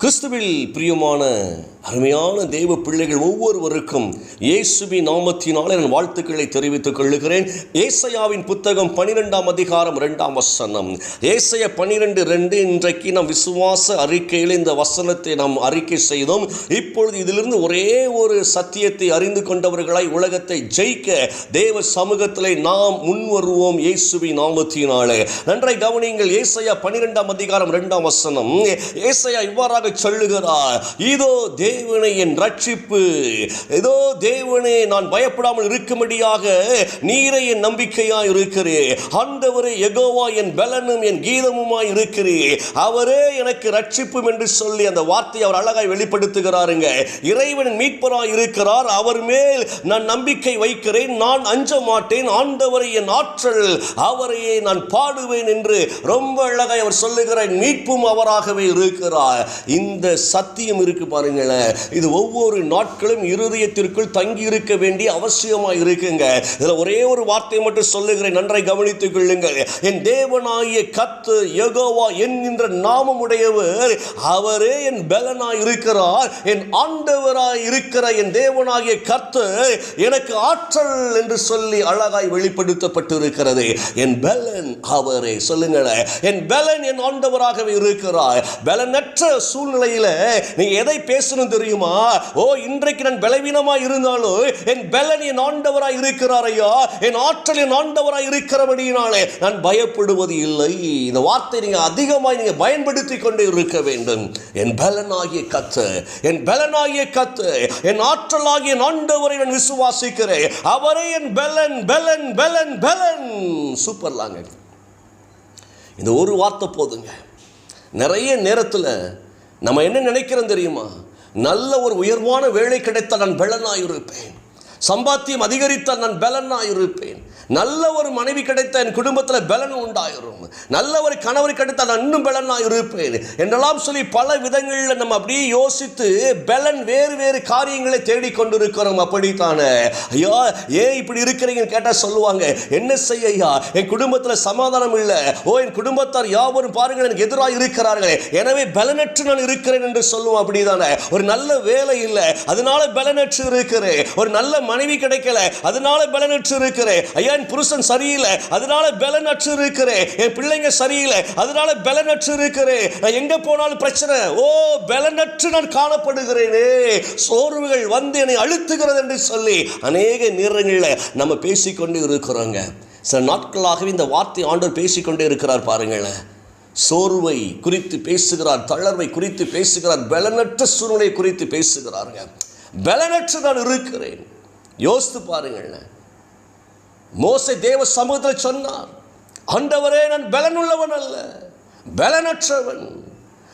கிறிஸ்துவில் பிரியமான அருமையான தெய்வ பிள்ளைகள் ஒவ்வொருவருக்கும் இயேசுபி நாமத்தினாலே நான் வாழ்த்துக்களை தெரிவித்துக் கொள்ளுகிறேன். ஏசையாவின் புத்தகம் பனிரெண்டாம் அதிகாரம் ரெண்டாம் வசனம். ஏசைய பனிரெண்டு ரெண்டு இன்றைக்கு நாம் விசுவாச அறிக்கையில் இந்த வசனத்தை நாம் அறிக்கை செய்தோம். இப்பொழுது இதிலிருந்து ஒரே ஒரு சத்தியத்தை அறிந்து கொண்டவர்களாய் உலகத்தை ஜெயிக்க தேவ சமூகத்திலே நாம் முன்வருவோம் இயேசுபி நாமத்தினாலே. நன்றாய் கவனியுங்கள் ஏசையா பனிரெண்டாம் அதிகாரம் ரெண்டாம் வசனம். ஏசையா இவ்வாறாக சொல்லுகிறார் இதோ தேவனை என் ரட்சிப்பு. ஏதோ தேவனே நான் பயப்படாமல் இருக்கும்படியாக நீரை என் நம்பிக்கையாய் இருக்கிறேன் ஆண்டவரே எகோவா என் பலனும் என் கீதமுமாய் இருக்கிறே. அவரே எனக்கு ரட்சிப்பும் என்று சொல்லி அந்த வார்த்தையை அவர் அழகாய் வெளிப்படுத்துகிறாருங்க. இறைவன் மீட்பராய் இருக்கிறார். அவர் மேல் நான் நம்பிக்கை வைக்கிறேன். நான் அஞ்ச மாட்டேன். ஆண்டவரை என் ஆற்றல் அவரையே நான் பாடுவேன் என்று ரொம்ப அழகாய் அவர் சொல்லுகிற மீட்பும் அவராகவே இருக்கிறார். இந்த சத்தியம் இருக்கு பாருங்களேன். இது ஒவ்வொரு நாட்களும் இருதயத்திற்குள் தங்கி இருக்க வேண்டிய அவசியமா இருக்குங்க. இதில் ஒரே ஒரு வார்த்தை மட்டும் சொல்லுகிறேன் நன்றை கவனித்துக் கொள்ளுங்கள். என் தேவனாகிய கத்து யெகோவா என்கின்ற நாமமுடையவர் அவரே என் பலனாய் இருக்கிறார் என் ஆண்டவராய் இருக்கிற என் தேவனாகிய கத்து எனக்கு ஆற்றல் என்று சொல்லி அழகாய் வெளிப்படுத்தப்பட்டிருக்கிறது. என் பலன் அவரே சொல்லுங்களேன். என் பலன் என் ஆண்டவராகவே இருக்கிறார். பலனற்ற சூழ்நிலையில நீ எதை பேசணும் தெரியுமா? ஓ இன்றைக்கு நான் பலவீனமாக இருந்தாலும் என் பலன் என் ஆண்டவராய் இருக்கிறார் ஐயா என் ஆற்றல் என் ஆண்டவராய் இருக்கிறபடியினாலே நான் பயப்படுவது இல்லை. இந்த வார்த்தை நீங்க அதிகமாக நீங்க பயன்படுத்தி கொண்டே இருக்க வேண்டும். என் பலனாகிய கத்து என் பலனாகிய கத்து என் ஆற்றலாகிய ஆண்டவரை நான் விசுவாசிக்கிறேன். அவரே என் பலன் பலன் பலன் பலன். சூப்பர்லாங்க இந்த ஒரு வார்த்தை போதுங்க. நிறைய நேரத்தில் நம்ம என்ன நினைக்கிறோம் தெரியுமா? நல்ல ஒரு உயர்வான வேலை கிடைத்தால் நான் பலனாக சம்பாத்தியம் அதிகரித்தால் நான் பலனாக இருப்பேன் நல்ல ஒரு மனைவி கிடைத்த என் குடும்பத்தில் பலன் உண்டாயிரும். நல்ல ஒரு கணவர் கிடைத்தால் நான் இன்னும் பலனாக இருப்பேன் என்றெல்லாம் சொல்லி பல விதங்களில் நம்ம அப்படியே யோசித்து பலன் வேறு வேறு காரியங்களை தேடிக்கொண்டிருக்கிறோம் அப்படித்தானே? ஐயா ஏன் இப்படி இருக்கிறீங்கன்னு கேட்டால் சொல்லுவாங்க. என்ன செய்ய ஐயா என் குடும்பத்தில் சமாதானம் இல்லை. ஓ என் குடும்பத்தார் யாவரும் பாருங்கள் எனக்கு எதிராக இருக்கிறார்கள். எனவே பலனற்று நான் இருக்கிறேன் என்று சொல்லுவோம். அப்படிதானே? ஒரு நல்ல வேலை இல்லை. அதனால பலனற்று இருக்கிறேன். ஒரு நல்ல மனைவி கிடைக்கல. அதனால பலனற்று இருக்கிறேன் ஐயா என் புருஷன் சரியில்லை. அதனால பலனற்று இருக்கிறேன் என் பிள்ளைங்க சரியில்லை. அதனால பலனற்று இருக்கிறேன் நான் எங்க போனாலும் பிரச்சனை. ஓ பலனற்று நான் காணப்படுகிறேனே. சோர்வுகள் வந்து என்னை அழுத்துகிறது என்று சொல்லி அநேக நேரங்களில் நம்ம பேசிக்கொண்டு இருக்கிறோங்க. சில நாட்களாகவே இந்த வார்த்தை ஆண்டவர் பேசிக்கொண்டே இருக்கிறார் பாருங்களேன். சோர்வை குறித்து பேசுகிறார் தளர்வை குறித்து பேசுகிறார் பலனற்ற சூழ்நிலை குறித்து பேசுகிறாருங்க. பலனற்று நான் இருக்கிறேன். யோசித்து பாருங்கள். மோசை தேவ சமூகத்தில் சொன்னார் ஆண்டவரே நான் பலனுள்ளவன் அல்ல பலனற்றவன்.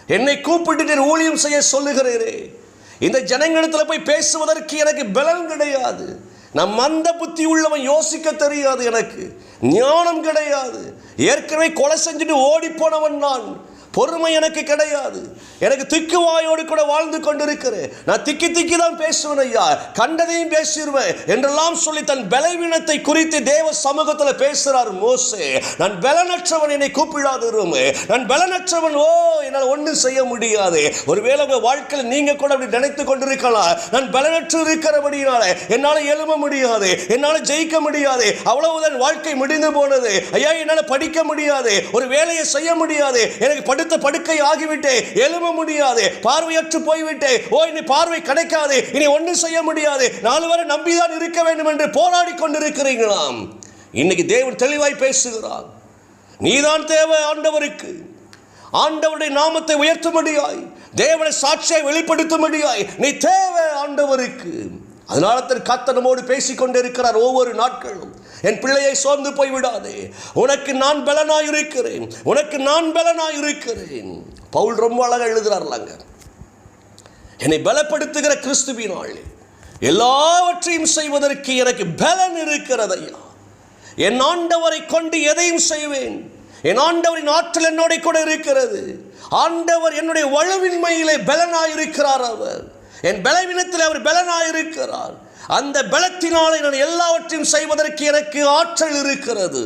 என்னை கூப்பிட்டு நீர் ஊழியம் செய்ய சொல்லுகிறீரே. இந்த ஜனங்களிடத்தில் போய் பேசுவதற்கு எனக்கு பலன் கிடையாது. நான் மந்த புத்தி உள்ளவன் யோசிக்க தெரியாது எனக்கு ஞானம் கிடையாது. ஏற்கனவே கொலை செஞ்சுட்டு ஓடி போனவன் நான். பொறுமை எனக்கு கிடையாது. எனக்கு திக்குவாயோடு கூட வாழ்ந்து கொண்டிருக்கிறேன். நான் திக்கி திக்கி தான் பேசுவேன் ஐயா. கண்டதையும் பேசிடுவேன் என்றெல்லாம் சொல்லி தன் பலவீனத்தை குறித்து தேவ சமூகத்தில் பேசுகிறார் மோசே. நான் பலனற்றவன் என்னை கூப்பிடாதிரும். நான் பலனற்றவன் ஓ என்னால் ஒன்றும் செய்ய முடியாது. ஒருவேளை உங்கள் வாழ்க்கையில் நீங்கள் கூட அப்படி நினைத்து கொண்டிருக்கலாம். நான் பலனற்று இருக்கிறபடினால என்னால் எழும முடியாது. என்னால் ஜெயிக்க முடியாது. அவ்வளவுதான் வாழ்க்கை முடிந்து போனது. ஐயா என்னால் படிக்க முடியாது. ஒரு வேலையை செய்ய முடியாது. எனக்கு படி படுத்த படுக்கை ஆகிவிட்டே எழும்ப முடியாது பார்வையற்று போய்விட்டே ஓ இனி பார்வை கிடைக்காது இனி ஒன்றும் செய்ய முடியாது நாலு வரை நம்பிதான் இருக்க வேண்டும் என்று போராடி கொண்டிருக்கிறீங்களாம் இன்னைக்கு தேவன் தெளிவாய் பேசுகிறார். நீதான் தேவை ஆண்டவருக்கு. ஆண்டவருடைய நாமத்தை உயர்த்தும்படியாய் தேவனை சாட்சியை வெளிப்படுத்தும்படியாய் நீ தேவை ஆண்டவருக்கு. அதனால தான் கத்தனமோடு பேசி பேசிக்கொண்டே இருக்கிறார் ஒவ்வொரு நாட்களும். என் பிள்ளையை சோர்ந்து போய் விடாதே உனக்கு நான் பலனாய் இருக்கிறேன் உனக்கு நான் பலனாய் இருக்கிறேன் பவுல் ரொம்ப அழகாக எழுதுகிறார்லாங்க என்னை பலப்படுத்துகிற கிறிஸ்துவினால் எல்லாவற்றையும் செய்வதற்கு எனக்கு பலன் இருக்கிறது ஐயா என் ஆண்டவரை கொண்டு எதையும் செய்வேன். என் ஆண்டவரின் ஆற்றல் என்னோட கூட இருக்கிறது. ஆண்டவர் என்னுடைய வலுவின்மையிலே பலனாயிருக்கிறார் அவர். என் பலவீனத்தில் அவர் பலனாயிருக்கிறார் அந்த பலத்தினால் நான் எல்லாவற்றையும் செய்வதற்கு எனக்கு ஆற்றல் இருக்கிறது.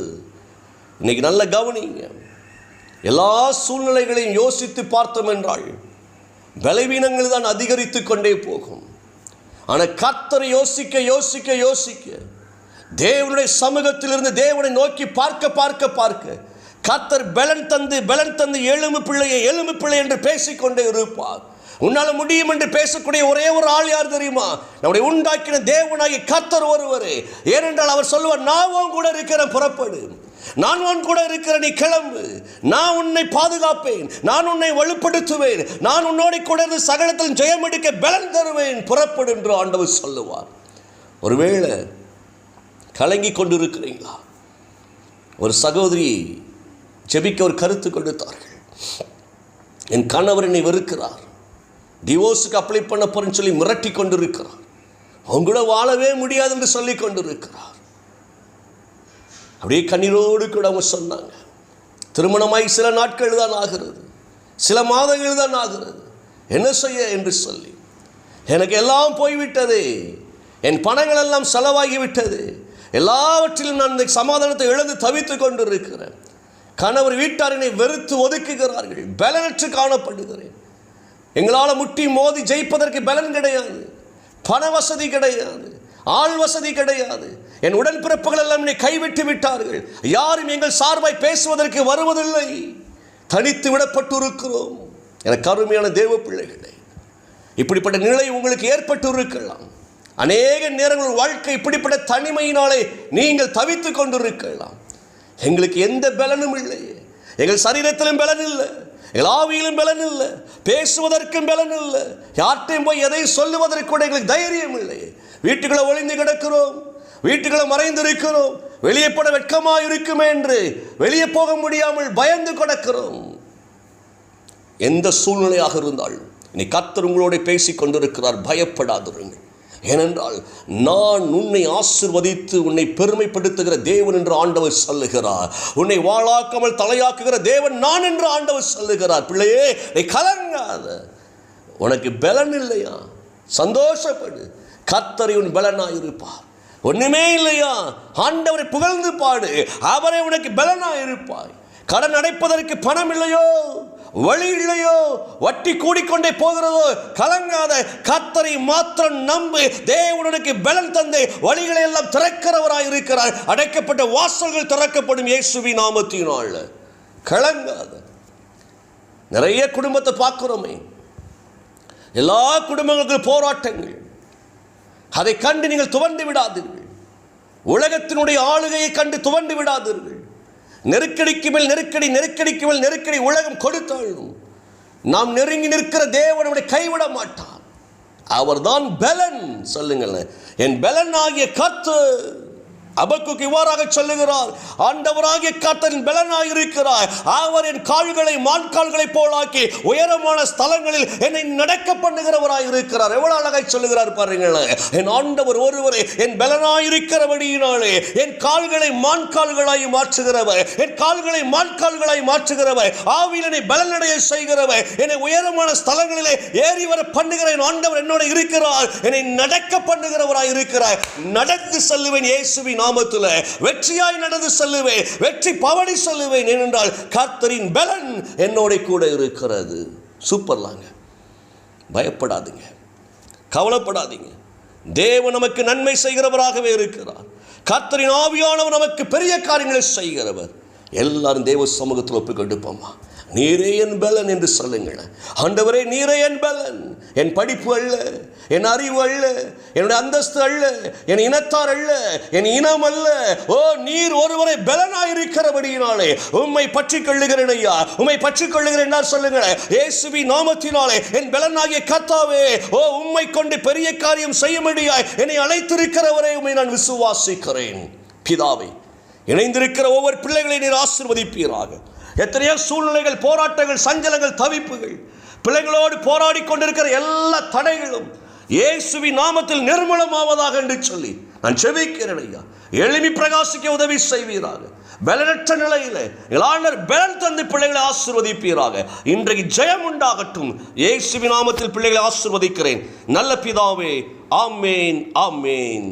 இன்னைக்கு நல்ல கவனிங்க. எல்லா சூழ்நிலைகளையும் யோசித்து பார்த்தோம் என்றால் பலவீனங்கள் தான் அதிகரித்து கொண்டே போகும். ஆனால் கர்த்தரை யோசிக்க யோசிக்க யோசிக்க தேவனுடைய சமூகத்திலிருந்து தேவனை நோக்கி பார்க்க பார்க்க பார்க்க கர்த்தர் பலன் தந்து பலன் தந்து எலும்பு பிள்ளையை எலும்பு பிள்ளை என்று பேசிக்கொண்டே இருப்பார். உன்னால முடியும் என்று பேசக்கூடிய ஒரே ஒரு ஆள் யார் தெரியுமா? நம்முடைய உண்டாக்கின தேவனாகி கத்தர் ஒருவரே. ஏனென்றால் அவர் சொல்லுவார் நான் உன் கூட இருக்கிறேன் புறப்படு. நான் உன் கூட இருக்கிற நீ கிளம்பு. நான் உன்னை பாதுகாப்பேன். நான் உன்னை வலுப்படுத்துவேன். நான் உன்னோட கூட இருந்து சகலத்தில் ஜெயம் எடுக்க பலன் தருவேன். புறப்படு என்று ஆண்டவர் சொல்லுவார். ஒருவேளை கலங்கி கொண்டிருக்கிறீங்களா? ஒரு சகோதரி ஜெபிக்க ஒரு கருத்து கொடுத்தார்கள். என் கணவர் என்னை வெறுக்கிறார். டிவோர்ஸுக்கு அப்ளை பண்ண போறேன்னு சொல்லி மிரட்டி கொண்டிருக்கிறார். அவங்க கூட வாழவே முடியாது என்று சொல்லி கொண்டிருக்கிறார். அப்படியே கண்ணீரோடு கூட அவங்க சொன்னாங்க. திருமணமாய் சில நாட்கள் தான் ஆகிறது. சில மாதங்கள் தான் ஆகிறது. என்ன செய்ய என்று சொல்லி எனக்கு எல்லாம் போய்விட்டது. என் பணங்கள் எல்லாம் செலவாகி விட்டது. எல்லாவற்றிலும் நான் இந்த சமாதானத்தை இழந்து தவித்துக் கொண்டிருக்கிறேன். கணவர் வீட்டாரினை வெறுத்து ஒதுக்குகிறார்கள். பலனற்று காணப்படுகிறேன். எங்களால் முட்டி மோதி ஜெயிப்பதற்கு பலன் கிடையாது. பண வசதி கிடையாது. ஆள் வசதி கிடையாது. என் உடன்பிறப்புகள் எல்லாம் என்னை கைவிட்டு விட்டார்கள். யாரும் எங்கள் சார்பாய் பேசுவதற்கு வருவதில்லை. தனித்து விடப்பட்டு இருக்கிறோம் எனக்கு கருமையான தேவ பிள்ளைகளே இப்படிப்பட்ட நிலை உங்களுக்கு ஏற்பட்டு இருக்கலாம் அநேக நேரங்கள் வாழ்க்கை இப்படிப்பட்ட தனிமையினாலே நீங்கள் தவித்துக் கொண்டிருக்கலாம். எங்களுக்கு எந்த பலனும் இல்லை எங்கள் சரீரத்திலும் பலன் இல்லை. எல்லாவியிலும் பலன் இல்லை. பேசுவதற்கும் பலன் இல்லை. யார்கிட்டையும் போய் எதை சொல்லுவதற்கு கூட எங்களுக்கு தைரியம் இல்லை. வீட்டுக்குள்ள ஒளிந்து கிடக்கிறோம். வீட்டுக்குள்ள மறைந்து இருக்கிறோம் வெளியே போட வெட்கமாக இருக்குமே என்று வெளியே போக முடியாமல் பயந்து கிடக்கிறோம். எந்த சூழ்நிலையாக இருந்தாலும் இனி கத்தர் உங்களோட பேசிக் கொண்டிருக்கிறார். பயப்படாதிருங்கள். ஏனென்றால் நான் உன்னை ஆசிர்வதித்து உன்னை பெருமைப்படுத்துகிற தேவன் என்று ஆண்டவர் சொல்லுகிறார். உன்னை வாழாக்காமல் தலையாக்குகிற தேவன் நான் என்று ஆண்டவர் சொல்லுகிறார். பிள்ளையே நீ கலங்காத. உனக்கு பலன் இல்லையா? சந்தோஷப்படு. கத்தரை உன் பலனாயிருப்பார். ஒன்றுமே இல்லையா? ஆண்டவரை புகழ்ந்து பாடு. அவரை உனக்கு பலனாக இருப்பாய் கடன் அடைப்பதற்கு பணம் இல்லையோ? வழி இல்லையோ வட்டி கூடிக்கொண்டே போகிறதோ? கலங்காத கத்தரை மாத்திரம் நம்பு தேவனுக்கு பலன் தந்து வழிகளை எல்லாம் திறக்கிறவராய் இருக்கிறார். அடைக்கப்பட்ட வாசல்கள் திறக்கப்படும் இயேசுவி நாமத்தினால். கலங்காத. நிறைய குடும்பத்தை பார்க்குறோமே. எல்லா குடும்பங்களுக்கும் போராட்டங்கள். அதை கண்டு நீங்கள் துவண்டு விடாதீர்கள். உலகத்தினுடைய ஆளுகையை கண்டு துவண்டு விடாதீர்கள். நெருக்கடிக்கு மேல் நெருக்கடி நெருக்கடிக்கு மேல் நெருக்கடி உலகம் கொடுத்தாலும் நாம் நெருங்கி நிற்கிற தேவன் நம்மை கைவிட மாட்டார். அவர்தான் பலன். சொல்லுங்கள் என் பலன் ஆகிய கத்து அபக்குக்கு இவ்வாறாக சொல்லுகிறார் ஆண்டவராகிய கத்தரின் பலனாய் இருக்கிறார் அவர் என் கால்களை மான்கால்களை போலாக்கி உயரமான ஸ்தலங்களில் என்னை நடக்க பண்ணுகிறவராய் இருக்கிறார். எவ்வளவு அழகாய் சொல்லுகிறார் பாருங்களேன் என் ஆண்டவர் ஒருவரே என் பலனாய் இருக்கிறபடியினாலே என் கால்களை மான்கால்களாய் மாற்றுகிறவர். என் கால்களை மான்கால்களாய் மாற்றுகிறவர். ஆவியில் என்னை பலனடைய செய்கிறவர். என்னை உயரமான ஸ்தலங்களிலே ஏறி வர பண்ணுகிற என் ஆண்டவர் என்னோட இருக்கிறார். என்னை நடக்க பண்ணுகிறவராய் இருக்கிறார். நடந்து செல்லுவேன் இயேசுவின் நாமத்தில் வெற்றியாய் நடந்து செல்லுவேன் வெற்றி பவடி செல்லுவேன் ஏனென்றால் கர்த்தரின் பலன் என்னோட கூட இருக்கிறது. சூப்பர்லாங்க பயப்படாதீங்க. கவலைப்படாதீங்க. தேவன் நமக்கு நன்மை செய்கிறவராகவே இருக்கிறார். கர்த்தரின் ஆவியானவர் நமக்கு பெரிய காரியங்களை செய்கிறவர். எல்லாரும் தேவ சமூகத்தில் ஒப்புக்கொண்டுப்போம்மா நீரே என் பலன் என்று சொல்லுங்கள். ஆண்டவரே நீரே என் பலன். என் படிப்பு அல்ல என் அறிவு அல்ல என்னுடைய அந்தஸ்து அல்ல என் இனத்தார் அல்ல என் இனம் அல்ல. ஓ நீர் ஒருவரை பலனாயிருக்கிறபடியினாலே உம்மை பற்றி கொள்ளுகிறேன் ஐயா. உம்மை பற்றி கொள்ளுகிறேன் என்றால் சொல்லுங்கள். இயேசுவி நாமத்தினாலே என் பலனாகிய கத்தாவே ஓ உம்மை கொண்டு பெரிய காரியம் செய்ய முடியாய் என்னை அழைத்திருக்கிறவரை உம்மை நான் விசுவாசிக்கிறேன். பிதாவை இணைந்திருக்கிற ஒவ்வொரு பிள்ளைகளை நீர் ஆசிர்வதிப்பீராக. எத்தனையோ சூழ்நிலைகள் போராட்டங்கள் சஞ்சலங்கள் தவிப்புகள் பிள்ளைகளோடு போராடி கொண்டிருக்கிற எல்லா தடைகளும் இயேசுவி நாமத்தில் நிர்மூலமாவதாக என்று சொல்லி நான் செவிக்கிறேன் ஐயா. எளிமை பிரகாசிக்க உதவி செய்வீராக. பலனற்ற நிலையில் இளாண்டர் பலன் தந்து பிள்ளைகளை ஆசிர்வதிப்பீராக. இன்றைக்கு ஜெயம் உண்டாகட்டும். இயேசுவி நாமத்தில் பிள்ளைகளை ஆசிர்வதிக்கிறேன். நல்ல பிதாவே ஆமேன் ஆமேன்.